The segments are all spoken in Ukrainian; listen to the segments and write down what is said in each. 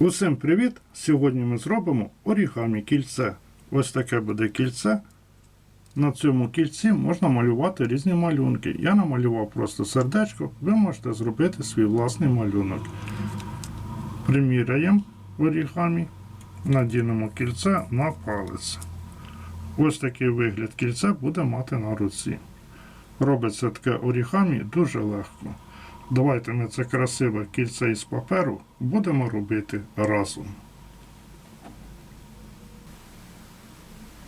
Усім привіт! Сьогодні ми зробимо орігамі кільце. Ось таке буде кільце. На цьому кільці можна малювати різні малюнки. Я намалював просто сердечко, ви можете зробити свій власний малюнок. Приміряємо орігамі, надінемо кільце на палець. Ось такий вигляд кільця буде мати на руці. Робиться таке орігамі дуже легко. Давайте ми це красиве кільце із паперу будемо робити разом.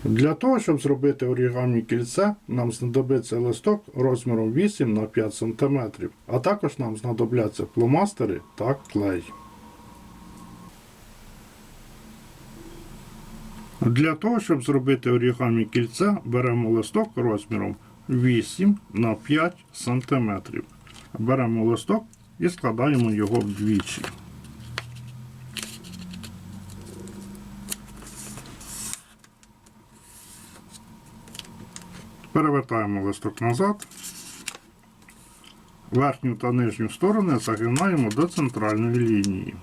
Для того, щоб зробити орігамі кільце, нам знадобиться листок розміром 8 на 5 см, а також нам знадобляться пломастери та клей. Для того, щоб зробити орігамі кільце, беремо листок розміром 8 на 5 см. Беремо листок і складаємо його вдвічі. Перевертаємо листок назад. Верхню та нижню сторони загинаємо до центральної лінії.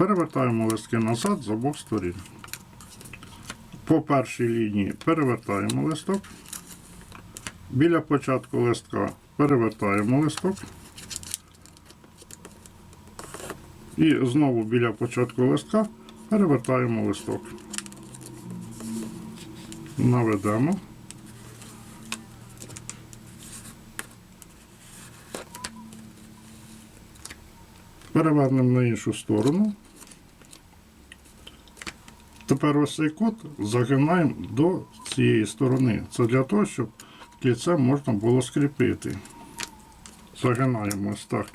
Перевертаємо листки назад з обох сторін. По першій лінії перевертаємо листок. Біля початку листка перевертаємо листок. І знову біля початку листка перевертаємо листок. Наведемо. Перевернемо на іншу сторону. Тепер ось цей кут загинаємо до цієї сторони. Це для того, щоб кільце можна було скріпити. Загинаємо ось так.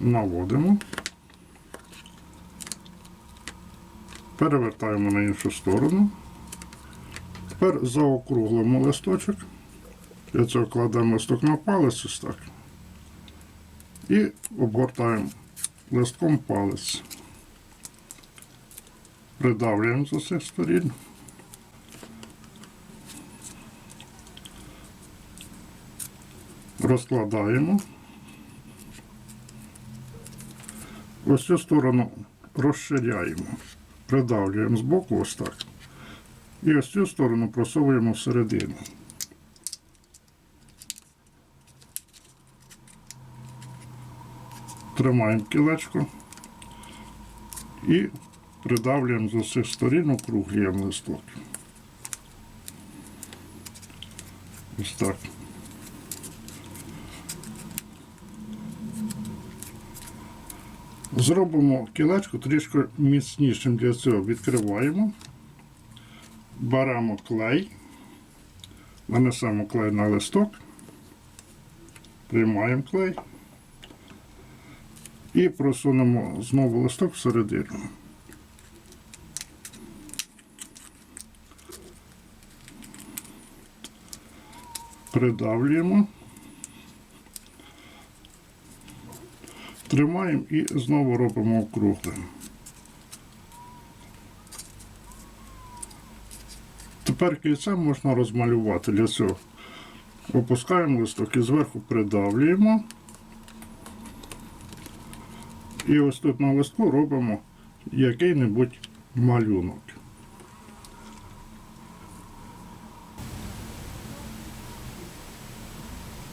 Наводимо. Перевертаємо на іншу сторону. Тепер заокруглимо листочок. Для цього кладемо листок на палець ось так. І обгортаємо листком палець. Придавлюємо з усіх сторін. Розкладаємо. Ось цю сторону розширяємо. Придавлюємо з боку ось так. І ось цю сторону просовуємо всередину. Тримаємо кілечко і придавлюємо з усіх сторін, округлюємо листок. Ось так. Зробимо кілечко трішки міцнішим для цього. Відкриваємо, беремо клей, нанесемо клей на листок, приймаємо клей і просунемо знову листок всередину. Придавлюємо. Тримаємо і знову робимо округлим. Тепер кільце можна розмалювати для цього. Опускаємо листок і зверху придавлюємо. І ось тут на листку робимо який-небудь малюнок.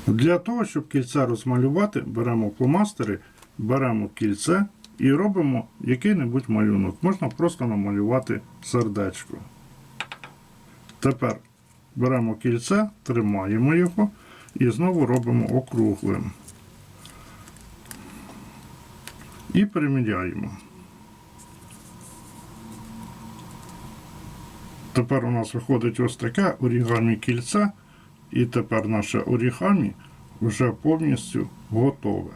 Для того, щоб кільце розмалювати, беремо фломастери, беремо кільце і робимо який-небудь малюнок. Можна просто намалювати сердечко. Тепер беремо кільце, тримаємо його і знову робимо округлим. І приміряємо. Тепер у нас виходить ось таке орігамі кільце, і тепер наше орігамі вже повністю готове.